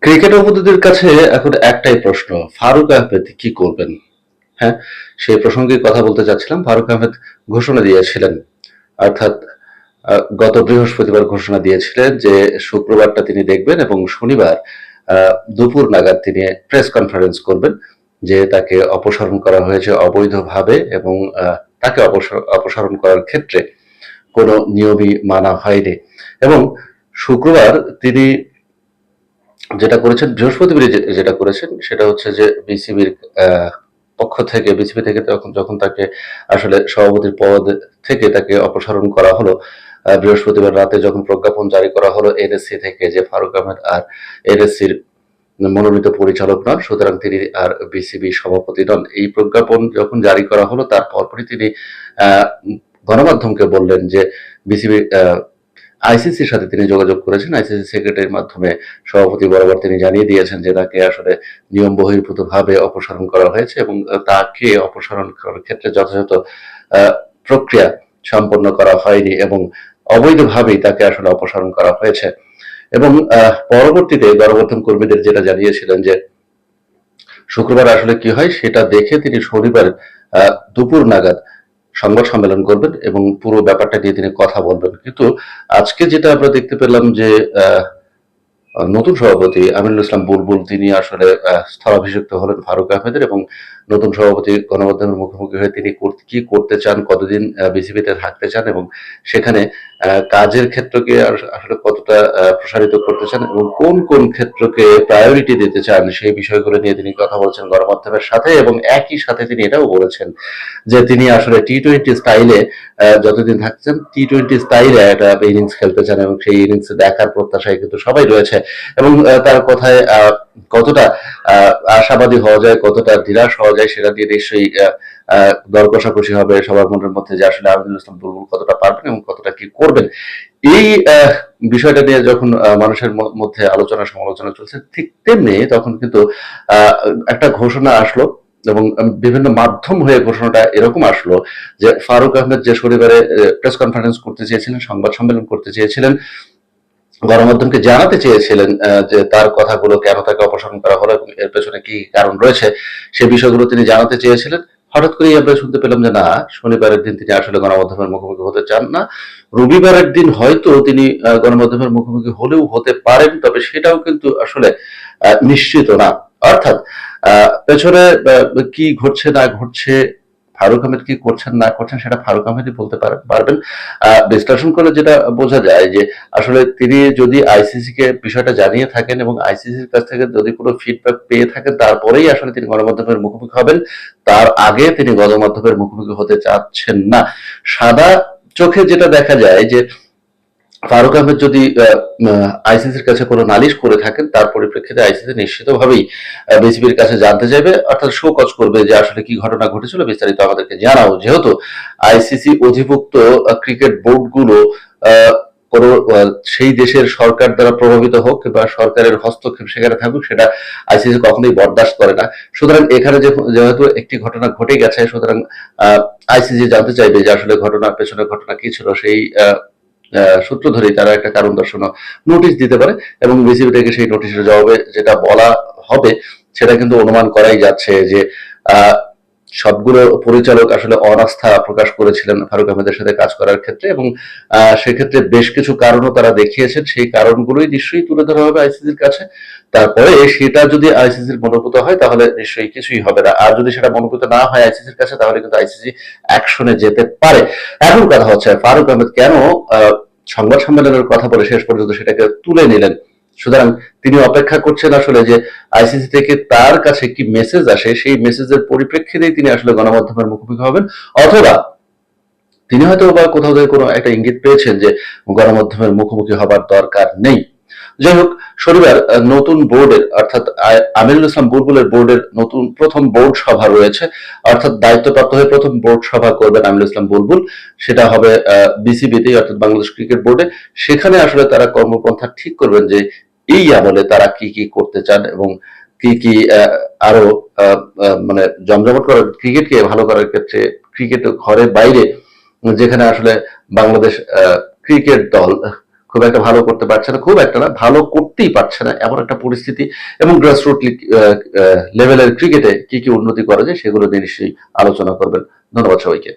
Cricket অবদাদের কাছে এখন একটাই প্রশ্ন, ফারুক আহমেদ কি করবেন? হ্যাঁ সেই প্রসঙ্গে কথা বলতে চাচ্ছিলাম। ফারুক আহমেদ ঘোষণা দিয়েছিলেন, অর্থাৎ গত বৃহস্পতিবার ঘোষণা দিয়েছিলেন যে শুক্রবারটা তিনি দেখবেন এবং শনিবার দুপুর নাগাদ তিনি প্রেস কনফারেন্স করবেন যে তাকে অপসারণ করা হয়েছে অবৈধভাবে এবং তাকে অপসার- অপসারণ করার ক্ষেত্রে কোনো নিয়মই মানা হয়নি। এবং শুক্রবার তিনি যেটা করেছেন, বৃহস্পতিবার যেটা করেছেন, সেটা হচ্ছে যে বিসিবির পক্ষ থেকে, বিসিবি থেকে তখন, যখন তাকে আসলে সভাপতির পদ থেকে তাকে অপসারণ করা হলো বৃহস্পতিবার রাতে যখন প্রজ্ঞাপন জারি করা হলো, এনএসসি থেকে যে ফারুক আহমেদ আর এনএসসির মনোনীত পরিচালক নন, সুতরাং তিনি আর বিসিবি সভাপতি নন। এই প্রজ্ঞাপন যখন জারি করা হলো তার পরপরই তিনি গণমাধ্যমকে বললেন যে বিসিবি আইসিসির সাথে তিনি যোগাযোগ করেছেন। আইসিসি সেক্রেটারির মাধ্যমে সভাপতি বরাবর তিনি জানিয়ে দিয়েছেন যে তাকে আসলে নিয়ম বহির্ভূত ভাবে অপসারণ করা হয়েছে এবং তাকে অপসারণ করার ক্ষেত্রে যথাযথ প্রক্রিয়া সম্পন্ন করা হয়নি এবং অবৈধভাবেই তাকে আসলে অপসারণ করা হয়েছে। এবং পরবর্তীতে গণমাধ্যম কর্মীদের যেটা জানিয়েছিলেন যে শুক্রবার আসলে কি হয় সেটা দেখে তিনি শনিবার দুপুর নাগাদ সংবাদ সম্মেলন করবেন এবং পুরো ব্যাপারটা নিয়ে তিনি কথা বলবেন। কিন্তু আজকে যেটা আমরা দেখতে পেলাম যে নতুন সভাপতি আমিনুল ইসলাম বুলবুল, তিনি আসলে স্থলাভিষিক্ত হলেন ফারুক আহমেদের এবং নতুন সভাপতি গণমাধ্যমের মুখোমুখি হয়ে তিনি কি করতে চান, কতদিন বিসিবিতে থাকতে চান এবং সেখানে কাজের ক্ষেত্রকে আসলে কতটা প্রসারিত করতে চান এবং কোন কোন ক্ষেত্রকে প্রায়োরিটি দিতে চান সেই বিষয়গুলো নিয়ে তিনি কথা বলছেন গণমাধ্যমের সাথে এবং একই সাথে তিনি এটাও বলেছেন যে তিনি আসলে টি টোয়েন্টি স্টাইলে যতদিন থাকছেন টি টোয়েন্টি স্টাইলে একটা ইনিংস খেলতে চান এবং সেই ইনিংস দেখার প্রত্যাশায় কিন্তু সবাই রয়েছে এবং তার কথায় কতটা আশাবাদী হওয়া যায়, কতটা নিরাশ হওয়া যায় সেটা দিয়ে নিশ্চয়ই দর কষাকষি হবে সবার মনের মধ্যে যে আসলে আমিনুল ইসলাম বুলবুল কতটা পারবেন এবং কতটা কি করবেন। এই বিষয়টা নিয়ে যখন মানুষের মধ্যে আলোচনা সমালোচনা চলছে, ঠিক তেমনি তখন কিন্তু একটা ঘোষণা আসলো এবং বিভিন্ন মাধ্যম হয়ে ঘোষণাটা এরকম আসলো যে ফারুক আহমেদ যে শনিবারে প্রেস কনফারেন্স করতে চেয়েছিলেন, সংবাদ সম্মেলন করতে চেয়েছিলেন, গণমাধ্যমকে জানাতে চেয়েছিলেন যে তার কথাগুলো কেন তাকে অপসারণ করা হলো এবং এর পেছনে কি কারণ রয়েছে, সে বিষয়গুলো তিনি জানাতে চেয়েছিলেন। হঠাৎ করেই আমরা শুনতে পেলাম যে না, শনিবারের দিন তিনি আসলে গণমাধ্যমের মুখোমুখি হতে চান না। রবিবারের দিন হয়তো তিনি গণমাধ্যমের মুখোমুখি হলেও হতে পারেন, তবে সেটাও কিন্তু আসলে নিশ্চিত না। অর্থাৎ পেছনে কি ঘটছে না ঘটছে ফারুক আহমেদ কি করছেন, না করছেন সেটা ফারুক আহমেদই বলতে পারবেন। বিশ্লেষণ করে যেটা বোঝা যায় যে আসলে তিনি যদি আইসিসি কে বিষয়টা জানিয়ে থাকেন এবং আইসিসির কাছ থেকে যদি কোনো ফিডব্যাক পেয়ে থাকেন, তারপরেই আসলে তিনি গণমাধ্যমের মুখোমুখি হবেন। তার আগে তিনি গণমাধ্যমের মুখোমুখি হতে চাচ্ছেন না। সাদা চোখে যেটা দেখা যায় যে ফারুক আহমেদ যদি আইসিসির কাছে কোনো নালিশ করে থাকেন, তার পরিপ্রেক্ষিতে আইসিসি নিশ্চিতভাবেই বিসিবির কাছে জানতে চাইবে। অর্থাৎ শোকজ করবে যে আসলে কি ঘটনা ঘটেছিল, বিস্তারিত আমাদেরকে জানাও। যেহেতু আইসিসি অধিভুক্ত ক্রিকেট বোর্ডগুলো কোনো সেই দেশের সরকার দ্বারা প্রভাবিত হোক বা সরকারের হস্তক্ষেপ সেখানে থাকুক, সেটা আইসিসি কখনোই বরদাস্ত করে না। সুতরাং এখানে যেহেতু একটি ঘটনা ঘটে গেছে, সুতরাং আইসিসি জানতে চাইবে যে আসলে ঘটনার পেছনে ঘটনা কি ছিল, সেই সূত্র ধরেই তারা একটা কারণ দর্শন নোটিশ দিতে পারে এবং বিসিবি থেকে সেই নোটিশের জবাবে যেটা বলা হবে, সেটা কিন্তু অনুমান করাই যাচ্ছে যে সবগুলো পরিচালক আসলে অনাস্থা প্রকাশ করেছিলেন ফারুক আহমেদের সাথে কাজ করার ক্ষেত্রে এবং সেক্ষেত্রে বেশ কিছু কারণও তারা দেখিয়েছেন। সেই কারণগুলোই নিশ্চয়ই তুলে ধরা হবে আইসিসির কাছে। তারপরে সেটা যদি আইসিসির মনোভূত হয়, তাহলে নিশ্চয়ই কিছুই হবে না। আর যদি সেটা মনোভূত না হয় আইসিসির কাছে, তাহলে কিন্তু আইসিসি অ্যাকশনে যেতে পারে। এখন কথা হচ্ছে, ফারুক আহমেদ কেন সংবাদ সম্মেলনের কথা বলে শেষ পর্যন্ত সেটাকে তুলে নিলেন? সুতরাং তিনি অপেক্ষা করছেন আসলে যে আইসিসি থেকে তার কাছে কি মেসেজ আসে, সেই মেসেজের পরিপ্রেক্ষিতেই তিনি আসলে গণমাধ্যমের মুখোমুখি হবেন। অথবা তিনি হয়তো বা কোথাও থেকে কোনো একটা ইঙ্গিত পেয়েছেন যে গণমাধ্যমের মুখোমুখি হবার দরকার নেই। যাই হোক, শনিবার নতুন বোর্ডের, অর্থাৎ আমিরুল ইসলাম বুলবুলের বোর্ডের নতুন প্রথম বোর্ড সভা রয়েছে। অর্থাৎ দায়িত্বপ্রাপ্ত হয়ে প্রথম বোর্ড সভা করবেন আমিরুল ইসলাম বুলবুল। সেটা হবে বিসিবিতে অর্থাৎ বাংলাদেশ ক্রিকেট বোর্ডে। সেখানে আসলে তারা কর্মপন্থা ঠিক করবেন যে, এই আমলে তারা কি কি করতে চান এবং কি কি আরও মানে জমজমট করার, ক্রিকেটকে ভালো করার ক্ষেত্রে ক্রিকেট ঘরে বাইরে, যেখানে আসলে বাংলাদেশ ক্রিকেট দল খুব একটা ভালো করতে পারছে না, খুব একটা না, ভালো করতেই পারছে না এমন একটা পরিস্থিতি। এবং গ্রাসরুট লেভেলের ক্রিকেটে কি কি উন্নতি করা যায় সেগুলো নিয়ে নিশ্চয়ই আলোচনা করবেন। ধন্যবাদ সবাইকে।